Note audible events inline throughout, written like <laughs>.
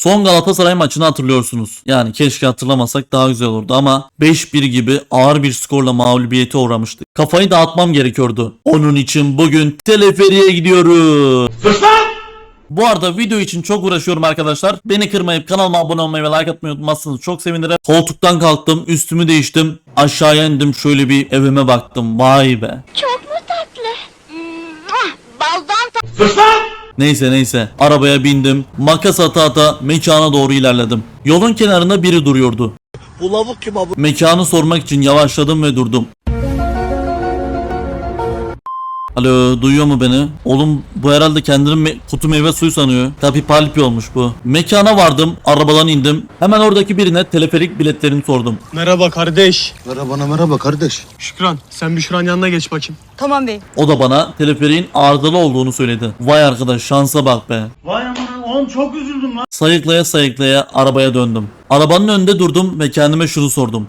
Son Galatasaray maçını hatırlıyorsunuz. Yani keşke hatırlamasak daha güzel olurdu ama 5-1 gibi ağır bir skorla mağlubiyete uğramıştık. Kafayı dağıtmam gerekiyordu. Onun için bugün teleferiye gidiyoruz. Bu arada video için çok uğraşıyorum arkadaşlar. Beni kırmayıp kanalıma abone olmayı ve like atmayı unutmazsanız çok sevinirim. Koltuktan kalktım, üstümü değiştim. Aşağıya indim şöyle bir evime baktım. Vay be. Çok mu tatlı? Baldan tatlı. Neyse neyse. Arabaya bindim. Makas ata ata mekana doğru ilerledim. Yolun kenarında biri duruyordu. Bu lavuk kim abi? Mekanı sormak için yavaşladım ve durdum. Alo duyuyor mu beni? Oğlum bu herhalde kendini me- kutu meyve suyu sanıyor. Tabi palpi olmuş bu. Mekana vardım, arabadan indim. Hemen oradaki birine teleferik biletlerini sordum. Merhaba kardeş. Merhaba merhaba kardeş. Şükran sen bir şuran yanına geç bakayım. Tamam bey. O da bana teleferiğin arızalı olduğunu söyledi. Vay arkadaş şansa bak be. Vay aman oğlum çok üzüldüm lan. Sayıklaya sayıklaya arabaya döndüm. Arabanın önünde durdum ve kendime şunu sordum.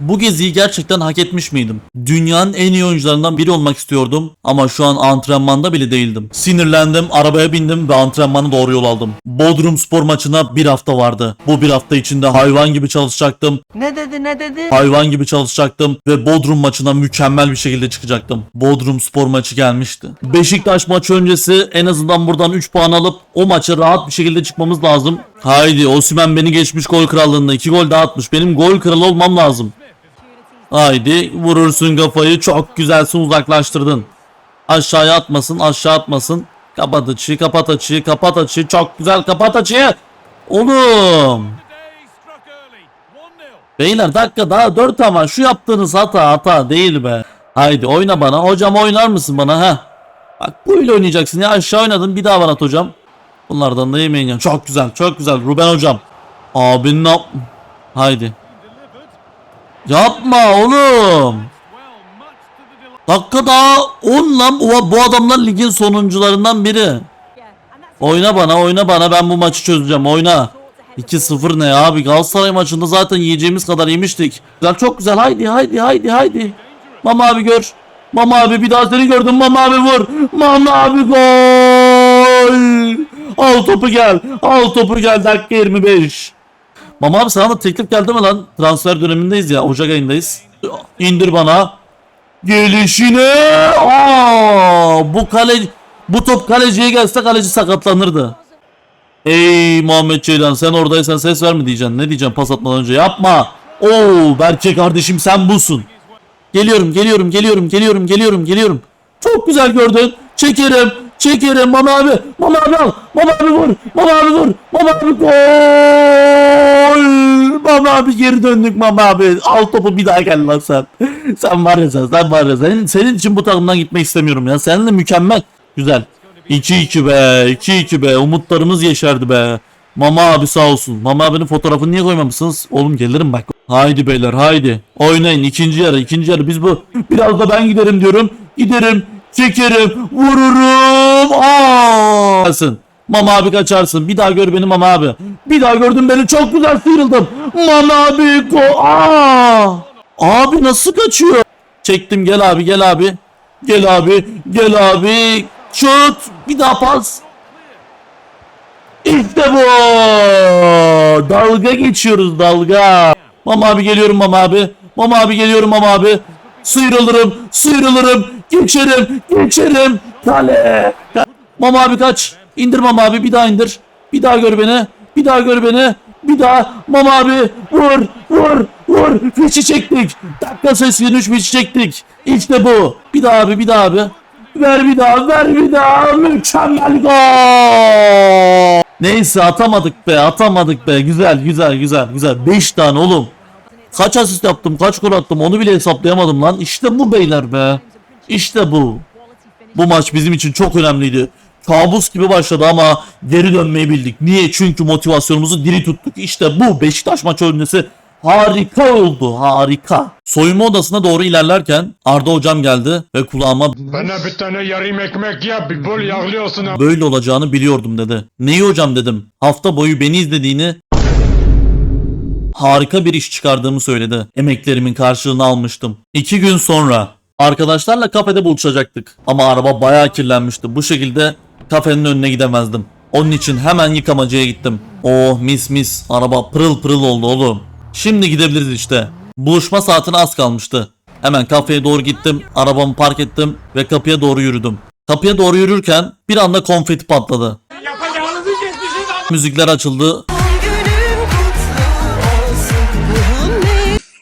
Bu geziyi gerçekten hak etmiş miydim? Dünyanın en iyi oyuncularından biri olmak istiyordum ama şu an antrenmanda bile değildim. Sinirlendim, arabaya bindim ve antrenmana doğru yol aldım. Bodrum spor maçına bir hafta vardı. Bu bir hafta içinde hayvan gibi çalışacaktım. Ne dedi ne dedi? Hayvan gibi çalışacaktım ve Bodrum maçına mükemmel bir şekilde çıkacaktım. Bodrum spor maçı gelmişti. Beşiktaş maçı öncesi en azından buradan 3 puan alıp o maça rahat bir şekilde çıkmamız lazım. Haydi Osimhen beni geçmiş gol krallığında 2 gol daha atmış. Benim gol kralı olmam lazım. Haydi vurursun kafayı çok güzelsin uzaklaştırdın. Aşağıya atmasın aşağı atmasın. Kapat açıyı kapat açıyı kapat açıyı çok güzel kapat açıyı. Oğlum. Beyler dakika daha 4 ama şu yaptığınız hata hata değil be. Haydi oyna bana. Hocam oynar mısın bana ha? Bak böyle oynayacaksın ya aşağı oynadın bir daha bana at hocam. Bunlardan da yemeyin ya. Çok güzel çok güzel Ruben hocam. Abin ne yap... Haydi. Yapma oğlum. Dakika daha 10 lan. Bu adamlar ligin sonuncularından biri. Oyna bana oyna bana ben bu maçı çözeceğim oyna. 2-0 ne abi Galatasaray maçında zaten yiyeceğimiz kadar yemiştik. Güzel çok güzel haydi haydi haydi haydi. Mama abi gör. Mama abi bir daha seni gördüm Mama abi vur. Mama abi gol. Al topu gel. Al topu gel dakika 25. Mama abi sana da teklif geldi mi lan? Transfer dönemindeyiz ya Ocak ayındayız. İndir bana. Gelişine. Aa, bu kale bu top kaleciye gelse kaleci sakatlanırdı. Ey Muhammed Ceylan sen oradaysan ses verme diyeceksin. Ne diyeceksin pas atmadan önce yapma. Oo Berke kardeşim sen busun. Geliyorum geliyorum geliyorum geliyorum geliyorum geliyorum. Çok güzel gördün. Çekerim çekerim Mama abi. Mama abi al. Mama abi vur. Mama abi vur. Mama abi gol. Mama abi geri döndük Mama abi. Al topu bir daha gel lan sen. sen var ya sen, sen var ya. Senin, senin için bu takımdan gitmek istemiyorum ya. Seninle mükemmel. Güzel. 2-2 be 2-2 be umutlarımız yeşerdi be. Mama abi sağ olsun. Mama abinin fotoğrafını niye koymamışsınız? Oğlum gelirim bak. Haydi beyler haydi. Oynayın ikinci yarı ikinci yarı biz bu. Biraz da ben giderim diyorum. Giderim çekerim vururum. Aa! Kaçarsın. Mama abi kaçarsın. Bir daha gör beni Mama abi. Bir daha gördün beni çok güzel sıyrıldım. Mama abi ko. Aa! Abi nasıl kaçıyor? Çektim gel abi gel abi. Gel abi gel abi. Şut. Bir daha pas. İşte bu. Dalga geçiyoruz dalga. Mama abi geliyorum mama abi. Mama abi geliyorum mama abi. Sıyrılırım, sıyrılırım. Geçerim, geçerim. Kale. Ka- Mama abi kaç. İndir mama abi bir daha indir. Bir daha gör beni. Bir daha gör beni. Bir daha mama abi vur vur vur fişi çektik. Dakika sesini 3 fişi çektik. İşte bu. Bir daha abi bir daha abi. Ver bir daha ver bir daha mükemmel gol. Neyse atamadık be atamadık be güzel güzel güzel güzel 5 tane oğlum. Kaç asist yaptım kaç gol attım onu bile hesaplayamadım lan. İşte bu beyler be. İşte bu. Bu maç bizim için çok önemliydi. Kabus gibi başladı ama geri dönmeyi bildik. Niye? Çünkü motivasyonumuzu diri tuttuk. İşte bu Beşiktaş maçı öncesi harika oldu. Harika. Soyunma odasına doğru ilerlerken Arda hocam geldi ve kulağıma Bana bir tane yarım ekmek yap bir bol yağlıyorsun ha. böyle olacağını biliyordum dedi. Neyi hocam dedim. Hafta boyu beni izlediğini harika bir iş çıkardığımı söyledi. Emeklerimin karşılığını almıştım. İki gün sonra arkadaşlarla kafede buluşacaktık. Ama araba bayağı kirlenmişti. Bu şekilde kafenin önüne gidemezdim. Onun için hemen yıkamacıya gittim. Oh mis mis araba pırıl pırıl oldu oğlum. Şimdi gidebiliriz işte. Buluşma saatine az kalmıştı. Hemen kafeye doğru gittim, arabamı park ettim ve kapıya doğru yürüdüm. Kapıya doğru yürürken bir anda konfeti patladı. Müzikler açıldı.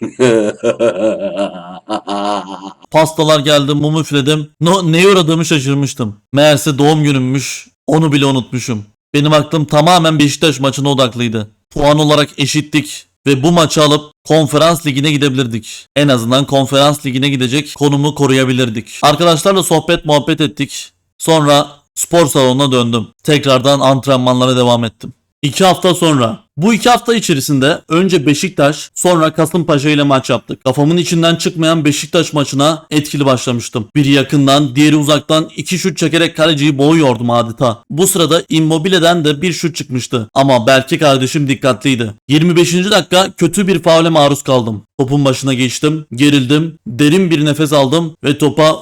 <laughs> Pastalar geldi, mum üfledim. No, neye uğradığımı şaşırmıştım. Meğerse doğum günümmüş. Onu bile unutmuşum. Benim aklım tamamen Beşiktaş maçına odaklıydı. Puan olarak eşittik ve bu maçı alıp konferans ligine gidebilirdik. En azından konferans ligine gidecek konumu koruyabilirdik. Arkadaşlarla sohbet muhabbet ettik. Sonra spor salonuna döndüm. Tekrardan antrenmanlara devam ettim. İki hafta sonra. Bu iki hafta içerisinde önce Beşiktaş sonra Kasımpaşa ile maç yaptık. Kafamın içinden çıkmayan Beşiktaş maçına etkili başlamıştım. Biri yakından diğeri uzaktan iki şut çekerek kaleciyi boğuyordum adeta. Bu sırada Immobile'den de bir şut çıkmıştı. Ama Berke kardeşim dikkatliydi. 25. dakika kötü bir faule maruz kaldım. Topun başına geçtim, gerildim, derin bir nefes aldım ve topa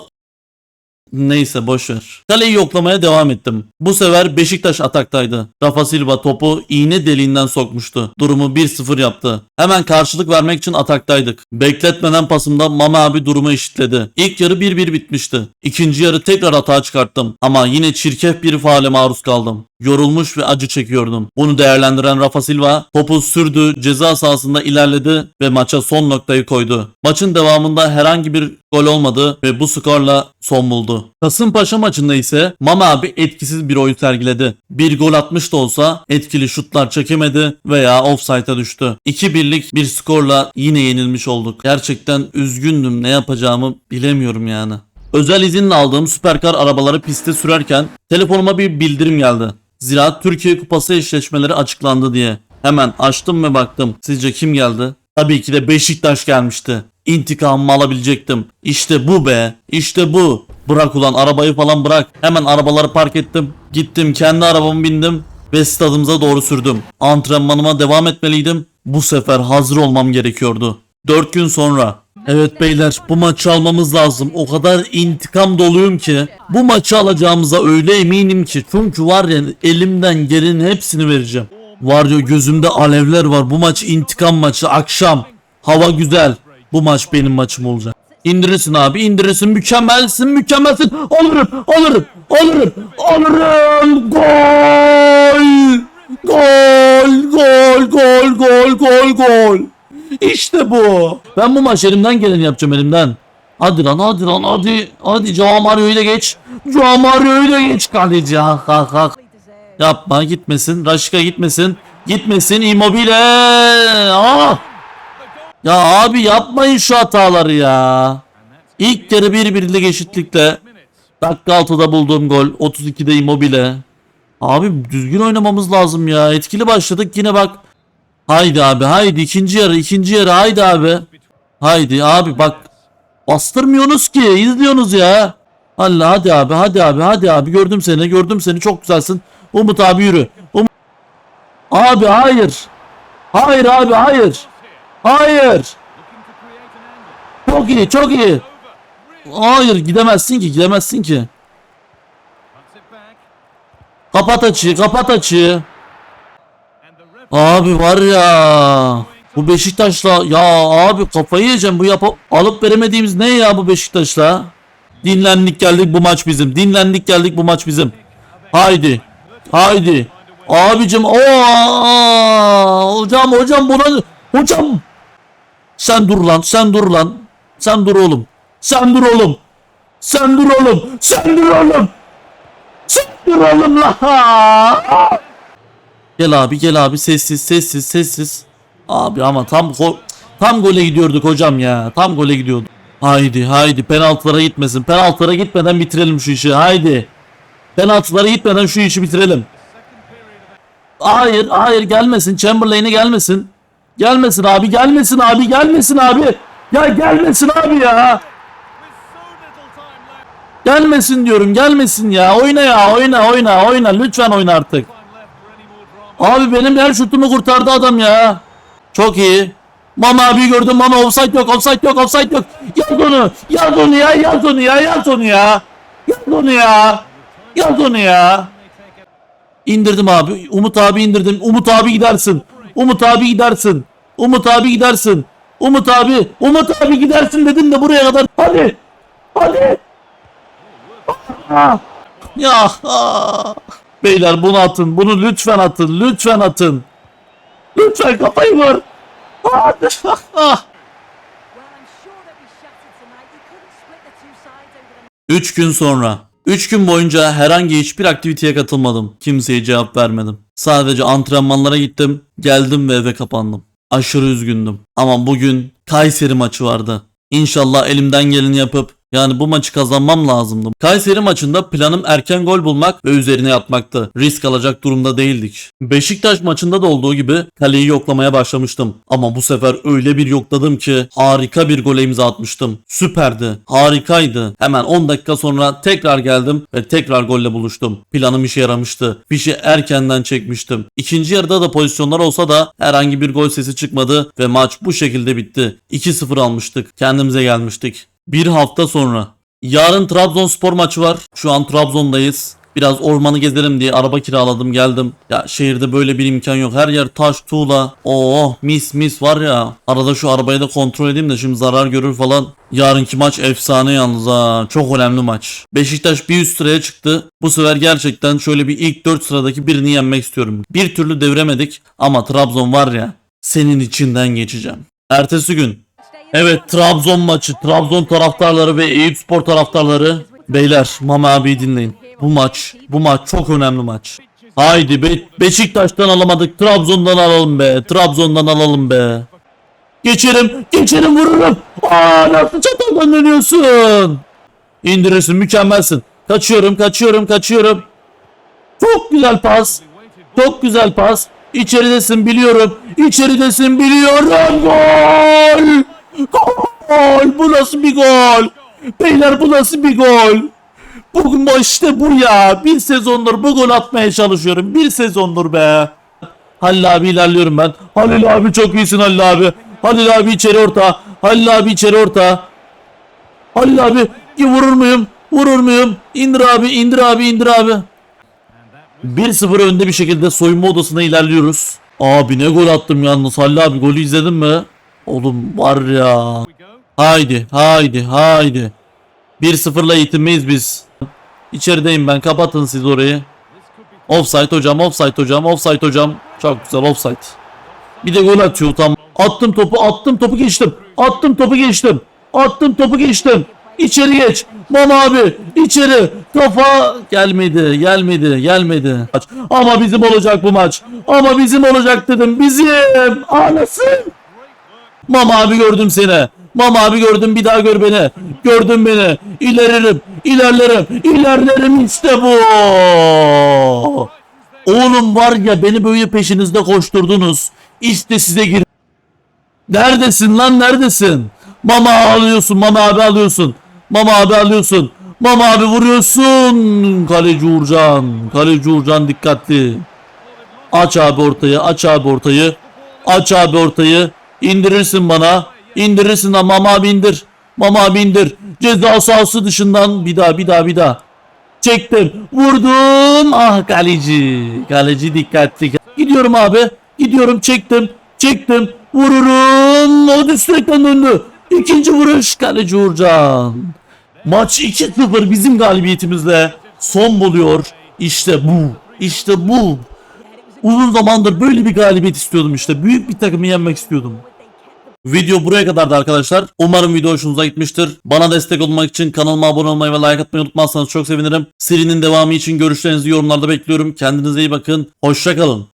Neyse boşver. Kaleyi yoklamaya devam ettim. Bu sefer Beşiktaş ataktaydı. Rafa Silva topu iğne deliğinden sokmuştu. Durumu 1-0 yaptı. Hemen karşılık vermek için ataktaydık. Bekletmeden pasımda Mama abi durumu eşitledi. İlk yarı 1-1 bitmişti. İkinci yarı tekrar hata çıkarttım. Ama yine çirkef bir faale maruz kaldım. Yorulmuş ve acı çekiyordum. Bunu değerlendiren Rafa Silva topu sürdü, ceza sahasında ilerledi ve maça son noktayı koydu. Maçın devamında herhangi bir gol olmadı ve bu skorla son buldu. Kasımpaşa maçında ise Mama abi etkisiz bir oyun sergiledi. Bir gol atmış da olsa etkili şutlar çekemedi veya offside'a düştü. 2-1'lik bir skorla yine yenilmiş olduk. Gerçekten üzgündüm ne yapacağımı bilemiyorum yani. Özel izinle aldığım süperkar arabaları piste sürerken telefonuma bir bildirim geldi. Ziraat Türkiye Kupası eşleşmeleri açıklandı diye. Hemen açtım ve baktım. Sizce kim geldi? Tabii ki de Beşiktaş gelmişti. İntikamımı alabilecektim. İşte bu be. İşte bu. Bırak ulan arabayı falan bırak. Hemen arabaları park ettim. Gittim kendi arabamı bindim ve stadımıza doğru sürdüm. Antrenmanıma devam etmeliydim. Bu sefer hazır olmam gerekiyordu. 4 gün sonra. Evet beyler bu maçı almamız lazım. O kadar intikam doluyum ki. Bu maçı alacağımıza öyle eminim ki. Çünkü var ya elimden gelenin hepsini vereceğim. Var ya gözümde alevler var. Bu maç intikam maçı. Akşam. Hava güzel. Bu maç benim maçım olacak. İndirirsin abi indirirsin mükemmelsin mükemmelsin alırım alırım alırım alırım gol gol gol gol gol gol gol İşte bu ben bu maç elimden geleni yapacağım elimden hadi lan hadi lan hadi hadi Joao Mario'yu da geç Joao Mario'yu da geç kaleci ah ah ah yapma gitmesin Raşika gitmesin gitmesin Immobile ah ya abi yapmayın şu hataları ya. İlk yarı bir eşitlikte. Dakika 6'da bulduğum gol. 32'de Immobile. Abi düzgün oynamamız lazım ya. Etkili başladık yine bak. Haydi abi haydi ikinci yarı ikinci yarı haydi abi. Haydi abi bak. Bastırmıyorsunuz ki izliyorsunuz ya. Allah hadi abi hadi abi hadi abi gördüm seni gördüm seni çok güzelsin. Umut abi yürü. Umut. Abi hayır. Hayır abi hayır. Hayır. Çok iyi, çok iyi. Hayır, gidemezsin ki, gidemezsin ki. Kapat açıyı, kapat açıyı. Abi var ya. Bu Beşiktaş'la ya abi kafayı yiyeceğim bu yapı alıp veremediğimiz ne ya bu Beşiktaş'la? Dinlendik geldik bu maç bizim. Dinlendik geldik bu maç bizim. Haydi. Haydi. Abicim o hocam hocam buna hocam. Sen dur lan sen dur lan. Sen dur oğlum. Sen dur oğlum. Sen dur oğlum. Sen dur oğlum. Sen dur oğlum la gel abi gel abi. Sessiz sessiz sessiz. Abi ama tam go- tam gole gidiyorduk hocam ya. Tam gole gidiyorduk. Haydi haydi. Penaltılara gitmesin. Penaltılara gitmeden bitirelim şu işi. Haydi penaltılara gitmeden şu işi bitirelim Hayır, hayır gelmesin. Chamberlain'e gelmesin. Gelmesin abi, gelmesin abi, gelmesin abi. Ya gelmesin abi ya. Gelmesin diyorum, gelmesin ya. Oyna ya, oyna, oyna, oyna. Lütfen oyna artık. Abi benim her şutumu kurtardı adam ya. Çok iyi. Mama abi gördüm Mama offside yok, offside yok, offside yok. Yaz onu, yaz onu ya, yaz onu ya, yaz onu ya. Yaz onu ya. Yaz onu ya. İndirdim abi. Umut abi indirdim. Umut abi gidersin. Umut abi gidersin. Umut abi gidersin. Umut abi. Umut abi gidersin dedim de buraya kadar. Hadi. Hadi. Ah. Ya. ah. Beyler bunu atın. Bunu lütfen atın. Lütfen atın. Lütfen kafayı vur. Hadi. <laughs> Ah. Well, I'm sure they'll be shattered tonight. You couldn't split the two sides over the 3 gün sonra. 3 gün boyunca herhangi hiçbir aktiviteye katılmadım. Kimseye cevap vermedim. Sadece antrenmanlara gittim, geldim ve eve kapandım. Aşırı üzgündüm. Ama bugün Kayseri maçı vardı. İnşallah elimden geleni yapıp yani bu maçı kazanmam lazımdı. Kayseri maçında planım erken gol bulmak ve üzerine yatmaktı. Risk alacak durumda değildik. Beşiktaş maçında da olduğu gibi kaleyi yoklamaya başlamıştım. Ama bu sefer öyle bir yokladım ki harika bir gole imza atmıştım. Süperdi. Harikaydı. Hemen 10 dakika sonra tekrar geldim ve tekrar golle buluştum. Planım işe yaramıştı. Fişi erkenden çekmiştim. İkinci yarıda da pozisyonlar olsa da herhangi bir gol sesi çıkmadı ve maç bu şekilde bitti. 2-0 almıştık. Kendimize gelmiştik. Bir hafta sonra. Yarın Trabzonspor maçı var. Şu an Trabzon'dayız. Biraz ormanı gezelim diye araba kiraladım geldim. Ya şehirde böyle bir imkan yok. Her yer taş tuğla. Oo mis mis var ya. Arada şu arabayı da kontrol edeyim de şimdi zarar görür falan. Yarınki maç efsane yalnız ha. Çok önemli maç. Beşiktaş bir üst sıraya çıktı. Bu sefer gerçekten şöyle bir ilk 4 sıradaki birini yenmek istiyorum. Bir türlü deviremedik ama Trabzon var ya senin içinden geçeceğim. Ertesi gün Evet Trabzon maçı. Trabzon taraftarları ve Eyüp Spor taraftarları. Beyler Mama abi dinleyin. Bu maç, bu maç çok önemli maç. Haydi be, Beşiktaş'tan alamadık. Trabzon'dan alalım be. Trabzon'dan alalım be. Geçerim, geçerim vururum. Aa nasıl çataldan dönüyorsun? İndirirsin, mükemmelsin. Kaçıyorum, kaçıyorum, kaçıyorum. Çok güzel pas. Çok güzel pas. İçeridesin biliyorum. İçeridesin biliyorum. Gol! Gol! Bu nasıl bir gol? Beyler bu nasıl bir gol? Bugün bu işte bu ya. Bir sezondur bu gol atmaya çalışıyorum. Bir sezondur be. Halil abi ilerliyorum ben. Halil abi çok iyisin Halil abi. Halil abi içeri orta. Halil abi içeri orta. Halil abi vurur muyum? Vurur muyum? İndir abi, indir abi, indir abi. 1-0 önde bir şekilde soyunma odasına ilerliyoruz. Abi ne gol attım yalnız Halil abi golü izledin mi? Oğlum var ya. Haydi haydi haydi. 1-0'la yetinmeyiz biz. İçerideyim ben kapatın siz orayı. Offside hocam offside hocam offside hocam. Çok güzel offside. Bir de gol atıyor tam. Attım topu attım topu geçtim. Attım topu geçtim. Attım topu geçtim. İçeri geç. Mama abi içeri. Kafa gelmedi gelmedi gelmedi. Ama bizim olacak bu maç. Ama bizim olacak dedim. Bizim. Anasın. Mama abi gördüm seni. Mama abi gördüm bir daha gör beni. Gördün beni. İleririm. ilerlerim. ilerlerim işte bu. Oğlum var ya beni böyle peşinizde koşturdunuz. İşte size gir. Neredesin lan neredesin? Mama alıyorsun mama abi alıyorsun. Mama abi alıyorsun. Mama abi vuruyorsun. Kaleci Uğurcan. Kaleci Uğurcan dikkatli. Aç abi ortayı aç abi ortayı. Aç abi ortayı. İndirirsin bana. İndirirsin lan mama abi indir. Mama abi indir. Ceza sahası dışından bir daha bir daha bir daha. Çektim. Vurdum. Ah kaleci. Kaleci dikkatli. Gidiyorum abi. Gidiyorum çektim. Çektim. Vururum. O direkten döndü. İkinci vuruş kaleci Uğurcan. Maç 2-0 bizim galibiyetimizle son buluyor. İşte bu. İşte bu. Uzun zamandır böyle bir galibiyet istiyordum işte. Büyük bir takımı yenmek istiyordum. Video buraya kadardı arkadaşlar. Umarım video hoşunuza gitmiştir. Bana destek olmak için kanalıma abone olmayı ve like atmayı unutmazsanız çok sevinirim. Serinin devamı için görüşlerinizi yorumlarda bekliyorum. Kendinize iyi bakın. Hoşçakalın.